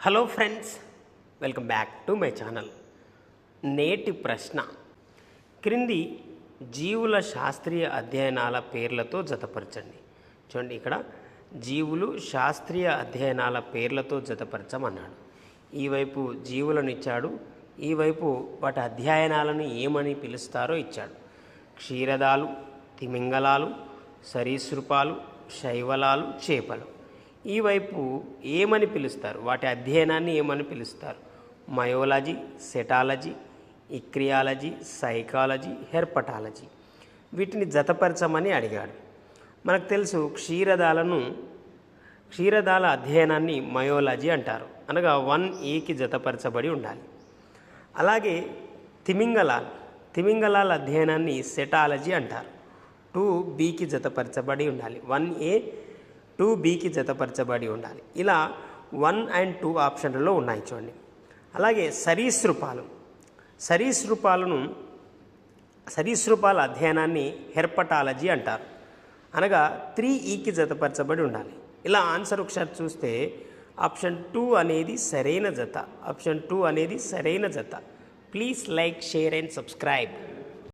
Hello friends welcome back to my channel. నేటి ప్రశ్న. క్రింది జీవుల శాస్త్రీయ అధ్యయనాల పేర్లతో జతపరచండి. చూడండి ఇక్కడ జీవులు శాస్త్రీయ అధ్యయనాల పేర్లతో జతపరచమన్నాడు. ఈ వైపు జీవులను ఇచ్చాడు ఈ వైపు వాటి అధ్యయనాలను ఏమని పిలుస్తారో ఇచ్చాడు. క్షీరదాలు తిమింగలాలు సరీసృపాలు శైవలాలు చేపలు. ఈ వైపు ఏమని పిలుస్తారు? వాటి అధ్యయనాన్ని ఏమని పిలుస్తారు? Myology cetology ichthyology psychology herpetology. వీటిని జతపరచమని అడిగాడు. మనకు తెలుసు క్షీరదాలను క్షీరదాల అధ్యయనాన్ని మయోలజీ అంటారు. అనగా వన్ ఏకి జతపరచబడి ఉండాలి. అలాగే తిమింగలాలు తిమింగలాల అధ్యయనాన్ని సెటాలజీ అంటారు. టూ బీకి జతపరచబడి ఉండాలి. వన్ ఏ టూ బీకి జతపరచబడి ఉండాలి. ఇలా వన్ అండ్ టూ ఆప్షన్లలో ఉన్నాయి చూడండి. అలాగే సరీసృపాలు. సరీసృపాలను సరీసృపాల అధ్యయనాన్ని హెర్పటాలజీ అంటారు. అనగా త్రీ ఈకి జతపరచబడి ఉండాలి. ఇలా ఆన్సర్ ఒకసారి చూస్తే ఆప్షన్ టూ అనేది సరైన జత ఆప్షన్ టూ అనేది సరైన జత. Please like share and subscribe.